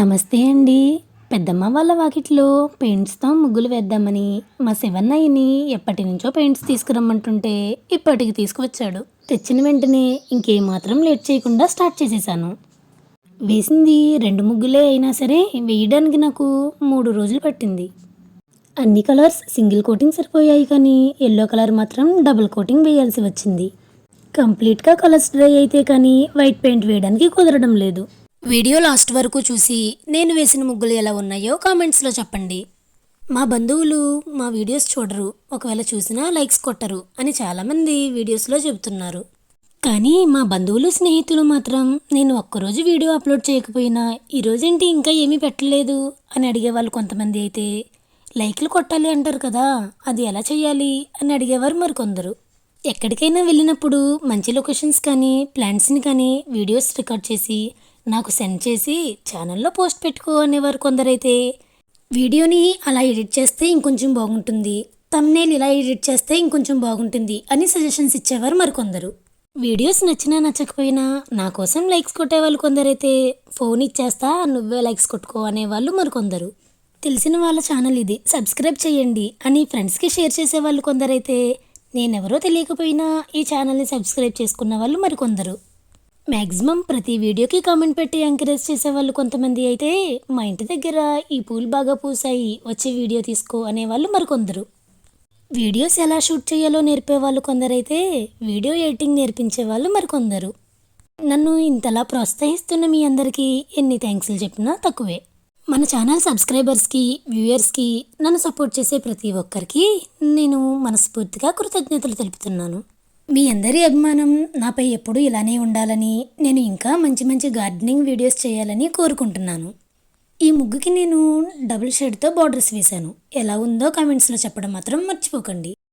నమస్తే అండి. పెద్దమ్మ వాళ్ళ వాకిట్లో పెయింట్స్తో ముగ్గులు వేద్దామని మా శివన్నయ్యని ఎప్పటి నుంచో పెయింట్స్ తీసుకురమ్మంటుంటే ఇప్పటికి తీసుకువచ్చాడు. తెచ్చిన వెంటనే ఇంకేమాత్రం లేట్ చేయకుండా స్టార్ట్ చేసేసాను. వేసింది రెండు ముగ్గులే అయినా సరే వేయడానికి నాకు మూడు రోజులు పట్టింది. అన్ని కలర్స్ సింగిల్ కోటింగ్ సరిపోయాయి కానీ ఎల్లో కలర్ మాత్రం డబుల్ కోటింగ్ వేయాల్సి వచ్చింది. కంప్లీట్గా కలర్స్ డ్రై అయితే కానీ వైట్ పెయింట్ వేయడానికి కుదరడం లేదు. వీడియో లాస్ట్ వరకు చూసి నేను వేసిన ముగ్గులు ఎలా ఉన్నాయో కామెంట్స్లో చెప్పండి. మా బంధువులు మా వీడియోస్ చూడరు. ఒకవేళ చూసినా లైక్స్ కొట్టరు అని చాలామంది వీడియోస్లో చెబుతున్నారు. కానీ మా బంధువులు స్నేహితులు మాత్రం నేను ఒక్కరోజు వీడియో అప్లోడ్ చేయకపోయినా ఈరోజేంటి ఇంకా ఏమీ పెట్టలేదు అని అడిగేవాళ్ళు కొంతమంది అయితే లైక్లు కొట్టాలి అంటారు కదా అది ఎలా చేయాలి అని అడిగేవారు మరికొందరు. ఎక్కడికైనా వెళ్ళినప్పుడు మంచి లొకేషన్స్ కానీ ప్లాంట్స్ని కానీ వీడియోస్ రికార్డ్ చేసి నాకు సెండ్ చేసి ఛానల్లో పోస్ట్ పెట్టుకో అనేవారు కొందరైతే. వీడియోని అలా ఎడిట్ చేస్తే ఇంకొంచెం బాగుంటుంది. తమ్నేల్ ఇలా ఎడిట్ చేస్తే ఇంకొంచెం బాగుంటుంది అని సజెషన్స్ ఇచ్చేవారు మరికొందరు వీడియోస్ నచ్చినా నచ్చకపోయినా నా కోసం లైక్స్ కొట్టేవాళ్ళు కొందరైతే ఫోన్ ఇచ్చేస్తా నువ్వే లైక్స్ కొట్టుకో అనేవాళ్ళు మరికొందరు తెలిసిన వాళ్ళ ఛానల్ ఇది సబ్స్క్రైబ్ చేయండి అని ఫ్రెండ్స్కి షేర్ చేసేవాళ్ళు కొందరైతే నేనెవరో తెలియకపోయినా ఈ ఛానల్ని సబ్స్క్రైబ్ చేసుకున్న వాళ్ళు మరికొందరు మ్యాక్సిమం ప్రతి వీడియోకి కామెంట్ పెట్టి ఎంకరేజ్ చేసేవాళ్ళు కొంతమంది అయితే మా ఇంటి దగ్గర ఈ పూలు బాగా పూసాయి వచ్చే వీడియో తీసుకో అనేవాళ్ళు మరికొందరు. వీడియోస్ ఎలా షూట్ చేయాలో నేర్పేవాళ్ళు కొందరైతే వీడియో ఎడిటింగ్ నేర్పించే వాళ్ళు మరికొందరు. నన్ను ఇంతలా ప్రోత్సహిస్తున్న మీ అందరికీ ఎన్ని థ్యాంక్స్లు చెప్పినా తక్కువే. మన ఛానల్ సబ్స్క్రైబర్స్కి వ్యూయర్స్కి నన్ను సపోర్ట్ చేసే ప్రతి ఒక్కరికి నేను మనస్ఫూర్తిగా కృతజ్ఞతలు తెలుపుతున్నాను. మీ అందరి అభిమానం నాపై ఎప్పుడూ ఇలానే ఉండాలని నేను ఇంకా మంచి మంచి గార్డెనింగ్ వీడియోస్ చేయాలని కోరుకుంటున్నాను. ఈ ముగ్గుకి నేను డబుల్ షేడ్తో బార్డర్స్ వేశాను. ఎలా ఉందో కామెంట్స్లో చెప్పడం మాత్రం మర్చిపోకండి.